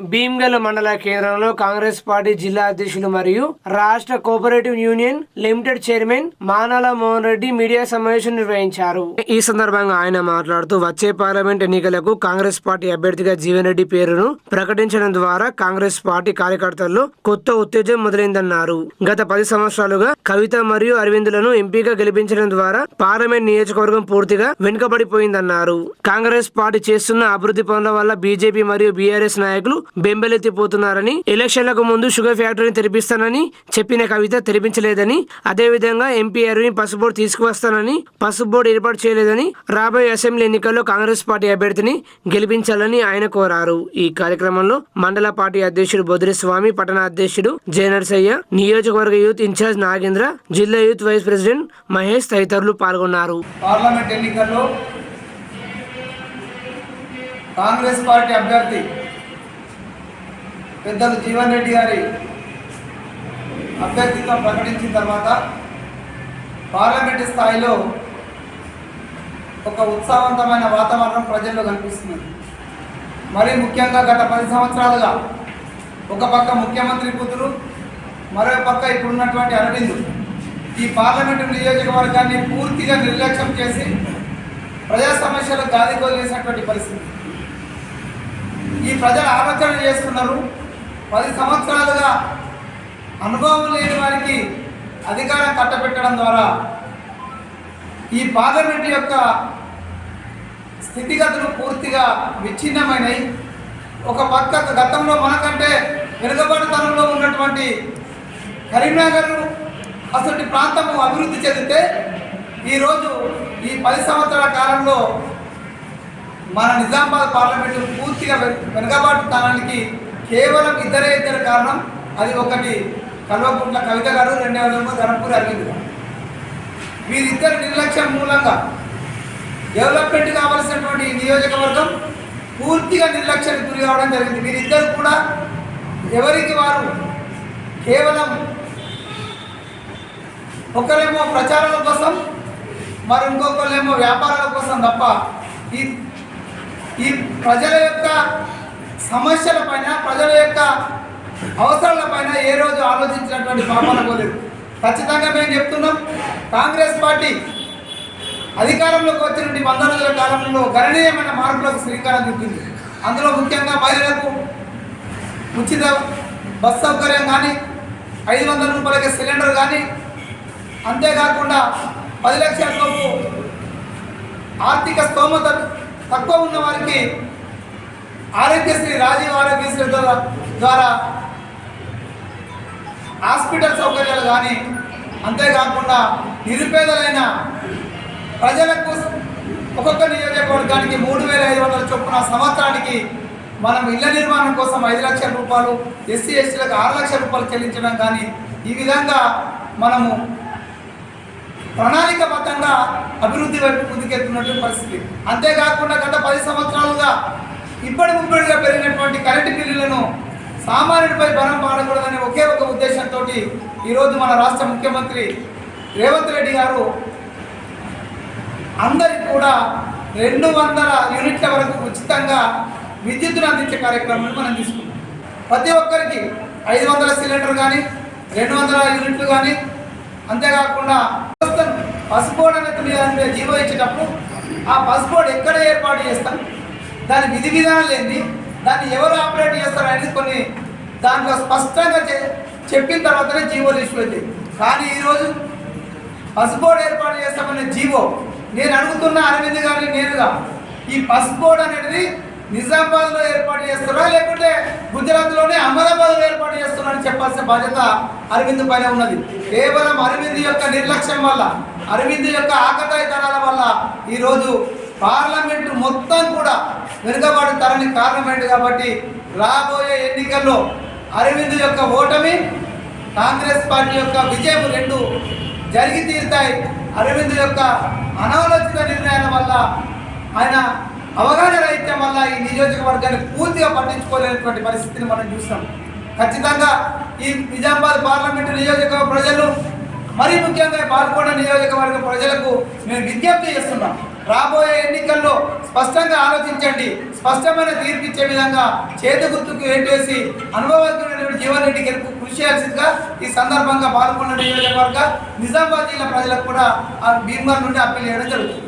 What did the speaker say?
భీమ్గల్ మండల కేంద్రంలో కాంగ్రెస్ పార్టీ జిల్లా అధ్యక్షులు మరియు రాష్ట్ర cooperative union limited chairman Manala Mohan Reddy media సమావేశం నిర్వహించారు. ఈ సందర్భంగా ఆయన మాట్లాడుతూ వచ్చే పార్లమెంట్ ఎన్నికలకు కాంగ్రెస్ పార్టీ అభ్యర్థిగా జీవన్ రెడ్డి పేరును ప్రకటించడం ద్వారా కాంగ్రెస్ పార్టీ కార్యకర్తల్లో కొత్త ఉత్తేజం మొదలైందన్నారు. గత పది సంవత్సరాలుగా కవిత మరియు అరవిందులను ఎంపీగా గెలిపించడం ద్వారా పార్లమెంట్ నియోజకవర్గం పూర్తిగా వెనుకబడిపోయిందన్నారు. కాంగ్రెస్ పార్టీ చేస్తున్న అభివృద్ధి పనుల వల్ల బీజేపీ మరియు బీఆర్ఎస్ నాయకులు బెంబెలెత్తిపోతున్నారని ఎలక్షన్లకు ముందు షుగర్ ఫ్యాక్టరీని తెరిపిస్తానని చెప్పిన కవిత తెరిపించలేదని అదేవిధంగా ఎంపీ అరవింద్ పసుబోర్డు తీసుకువస్తానని పసుబోర్డు ఏర్పాటు చేయలేదని రాబోయే అసెంబ్లీ ఎన్నికల్లో కాంగ్రెస్ పార్టీ అభ్యర్థిని గెలిపించాలని ఆయన కోరారు. ఈ కార్యక్రమంలో మండల పార్టీ అధ్యక్షుడు బొద్రిస్వామి పట్టణ అధ్యక్షుడు జయనర్సయ్య నియోజకవర్గ యూత్ ఇన్ఛార్జ్ నాగేంద్ర జిల్లా యూత్ వైస్ ప్రెసిడెంట్ మహేష్ తదితరులు పాల్గొన్నారు. పార్లమెంట్ ఎన్నికల్లో కాంగ్రెస్ పార్టీ అభ్యర్థి పెద్దలు జీవన్ రెడ్డి గారి అభ్యర్థిత్వం ప్రకటించిన తర్వాత పార్లమెంటు స్థాయిలో ఒక ఉత్సాహవంతమైన వాతావరణం ప్రజల్లో కనిపిస్తుంది మరీ ముఖ్యంగా గత పది సంవత్సరాలుగా ఒక పక్క ముఖ్యమంత్రి కూతురు మరో పక్క ఇప్పుడున్నటువంటి అరవింద్. ఈ పార్లమెంటు నియోజకవర్గాన్ని పూర్తిగా నిర్లక్ష్యం చేసి ప్రజా సమస్యలు గాదిగోలేసినటువంటి పరిస్థితి. ఈ ప్రజలు ఆలోచన చేస్తున్నారు పది సంవత్సరాలుగా అనుభవం లేని వారికి అధికారం కట్టబెట్టడం ద్వారా ఈ పార్లమెంట్ యొక్క స్థితిగతులు పూర్తిగా విచ్ఛిన్నమైనవి ఒక పక్క గతంలో మనకంటే వెనుకబడితనంలో ఉన్నటువంటి కరీంనగర్ అసలు ప్రాంతము అభివృద్ధి చెందితే ఈరోజు ఈ పది సంవత్సరాల కాలంలో మన నిజామాబాద్ పార్లమెంటు పూర్తిగా వెనుకబాటు వెనుకబాటుతనానికి కేవలం ఇద్దరే ఇద్దరు కారణం. అది ఒకటి కల్వకుంట్ల కవిత గారు రెండవదేమో ధర్మపురి అరవింద్ గారు. వీరిద్దరి నిర్లక్ష్యం మూలంగా డెవలప్మెంట్ కావాల్సినటువంటి నియోజకవర్గం పూర్తిగా నిర్లక్ష్యానికి గురి కావడం జరిగింది. వీరిద్దరు కూడా ఎవరికి వారు కేవలం ఒకరేమో ప్రచారాల కోసం మరి ఇంకొకరేమో వ్యాపారాల కోసం తప్ప ఈ ఈ ప్రజల యొక్క సమస్యల పైన ప్రజల యొక్క అవసరాల పైన ఏ రోజు ఆలోచించినటువంటి పాపాలు పోలేదు ఖచ్చితంగా మేము చెప్తున్నాం కాంగ్రెస్ పార్టీ అధికారంలోకి వచ్చినటువంటి వంద రోజుల కాలంలో గణనీయమైన మార్పులకు శ్రీకారం చుట్టింది. అందులో ముఖ్యంగా మహిళలకు ఉచిత బస్ సౌకర్యం కానీ ఐదు వందల రూపాయలకి సిలిండర్ కానీ అంతేకాకుండా పది లక్షల లోపు ఆర్థిక స్తోమత తక్కువ ఉన్న వారికి ఆరోగ్యశ్రీ రాజీవ్ ఆరోగ్యశ్రీ ద్వారా ద్వారా హాస్పిటల్ సౌకర్యాలు కానీ అంతేకాకుండా నిరుపేదలైన ప్రజలకు ఒక్కొక్క నియోజకవర్గానికి మూడు వేల ఐదు వందల చొప్పున సంవత్సరానికి మనం ఇళ్ళ నిర్మాణం కోసం ఐదు లక్షల రూపాయలు ఎస్సీ ఎస్టీలకు ఆరు లక్షల రూపాయలు చెల్లించడం కానీ ఈ విధంగా మనము ప్రణాళికబద్ధంగా అభివృద్ధి వైపు ముందుకెళ్తున్నటువంటి పరిస్థితి. అంతేకాకుండా గత పది సంవత్సరాలుగా ఇప్పటి ముప్పటిగా పెరిగినటువంటి కరెంటు బిల్లులను సామాన్యుడిపై బలం పాడకూడదనే ఒకే ఒక ఉద్దేశంతో ఈరోజు మన రాష్ట్ర ముఖ్యమంత్రి రేవంత్ రెడ్డి గారు అందరికి కూడా రెండు వందల యూనిట్ల వరకు ఉచితంగా విద్యుత్తును అందించే కార్యక్రమాన్ని మనం తీసుకున్నాం. ప్రతి ఒక్కరికి ఐదు వందల సిలిండర్ కానీ రెండు వందల యూనిట్లు కానీ అంతేకాకుండా వ్యవస్థను అనేది అనే జీవో ఇచ్చేటప్పుడు ఆ పసుపోడు ఎక్కడ ఏర్పాటు చేస్తాం? దాని విధి విధానాలు ఏంటి? దాన్ని ఎవరు ఆపరేట్ చేస్తారు అనేది కొన్ని దాంట్లో స్పష్టంగా చె- చెప్పిన తర్వాతనే జీవోలు ఇష్యూ కానీ ఈరోజు పసుపోడు ఏర్పాటు చేస్తామనే జీవో నేను అడుగుతున్న అరవింద్ గారిని నేరుగా ఈ పసుపోడు అనేది నిజామాబాద్లో ఏర్పాటు చేస్తారా? లేకుంటే గుజరాత్లోనే అహ్మదాబాద్లో ఏర్పాటు చేస్తున్నారని చెప్పాల్సిన బాధ్యత అరవింద్ పైన ఉన్నది. కేవలం అరవింద్ యొక్క నిర్లక్ష్యం వల్ల అరవింద్ యొక్క ఆకతాయితనాల వల్ల ఈరోజు పార్లమెంటు మొత్తం కూడా వెనుకబడి తరని కారణమైంది కాబట్టి రాబోయే ఎన్నికల్లో అరవింద్ యొక్క ఓటమి కాంగ్రెస్ పార్టీ యొక్క విజయం రెండు జరిగి తీరుతాయి. అరవింద్ యొక్క అనాలోచిత నిర్ణయాల వల్ల ఆయన అవగాహన రహిత్యం వల్ల ఈ నియోజకవర్గాన్ని పూర్తిగా పట్టించుకోలేనటువంటి పరిస్థితిని మనం చూస్తాం. ఖచ్చితంగా ఈ నిజామాబాద్ పార్లమెంటు నియోజకవర్గ ప్రజలు మరీ ముఖ్యంగా పాల్గొన్న నియోజకవర్గ ప్రజలకు మేము విజ్ఞప్తి చేస్తున్నాం. రాబోయే ఎన్నికల్లో స్పష్టంగా ఆలోచించండి. స్పష్టమైన తీర్పు ఇచ్చే విధంగా చేతి గుర్తుకు వేసి అనుభవజ్ఞుడైనటువంటి జీవన్ రెడ్డి గెలుపు కృషి చేయాల్సిందిగా ఈ సందర్భంగా పాల్గొన్న నియోజకవర్గ నిజామాబాద్ జిల్లా ప్రజలకు కూడా ఆ భీమవరం నుండి అప్పీల్ చేయడం జరుగుతుంది.